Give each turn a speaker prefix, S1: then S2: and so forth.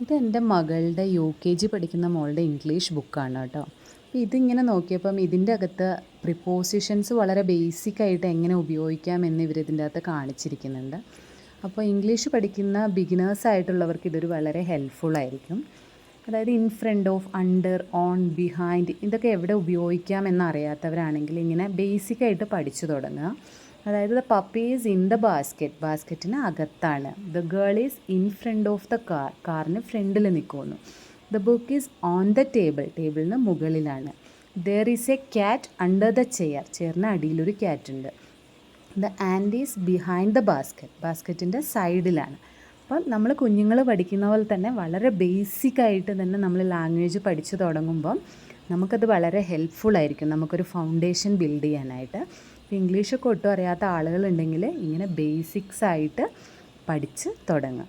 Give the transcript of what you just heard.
S1: ഇത് എന്റെ മകളുടെ യു കെ ജി പഠിക്കുന്ന മോളുടെ ഇംഗ്ലീഷ് ബുക്കാണ് കേട്ടോ. അപ്പോൾ ഇതിങ്ങനെ നോക്കിയപ്പം ഇതിന്റെ അകത്ത് പ്രിപ്പോസിഷൻസ് വളരെ ബേസിക് ആയിട്ട് എങ്ങനെ ഉപയോഗിക്കാം എന്ന് ഇവരിതിന്റെ അകത്ത് കാണിച്ചിരിക്കുന്നുണ്ട്. അപ്പോൾ ഇംഗ്ലീഷ് പഠിക്കുന്ന ബിഗിനേഴ്സ് ആയിട്ടുള്ളവർക്ക് ഇതൊരു വളരെ ഹെൽപ്ഫുൾ ആയിരിക്കും. അതായത് in front of under on behind ഇതൊക്കെ എവിടെ ഉപയോഗിക്കാം എന്നറിയാത്തവരാണെങ്കിൽ ഇങ്ങനെ ബേസിക്കായിട്ട് പഠിച്ചു തുടങ്ങുക. അതായത് the puppy is in the basket ബാസ്ക്കറ്റിന് അകത്താണ്. The girl is in front of the car കാറിന് ഫ്രണ്ടിൽ നിൽക്കുന്നു the book is on the table ടേബിളിന് മുകളിലാണ്. There is a cat under the chair ചെയറിന് അടിയിലൊരു ക്യാറ്റ് ഉണ്ട്. The ant is behind the basket ബാസ്ക്കറ്റിന്റെ സൈഡിലാണ് അപ്പോൾ നമ്മൾ കുഞ്ഞുങ്ങൾ പഠിക്കുന്ന പോലെ തന്നെ വളരെ ബേസിക് ആയിട്ട് തന്നെ നമ്മൾ ലാംഗ്വേജ് പഠിച്ചു തുടങ്ങുമ്പം നമുക്കത് വളരെ ഹെൽപ്ഫുൾ ആയിരിക്കും. നമുക്കൊരു ഫൗണ്ടേഷൻ ബിൽഡ് ചെയ്യാനായിട്ട്. ഇംഗ്ലീഷൊക്കെ ഒട്ടും അറിയാത്ത ആളുകളുണ്ടെങ്കിൽ ഇങ്ങനെ ബേസിക്സ് ആയിട്ട് പഠിച്ച് തുടങ്ങുക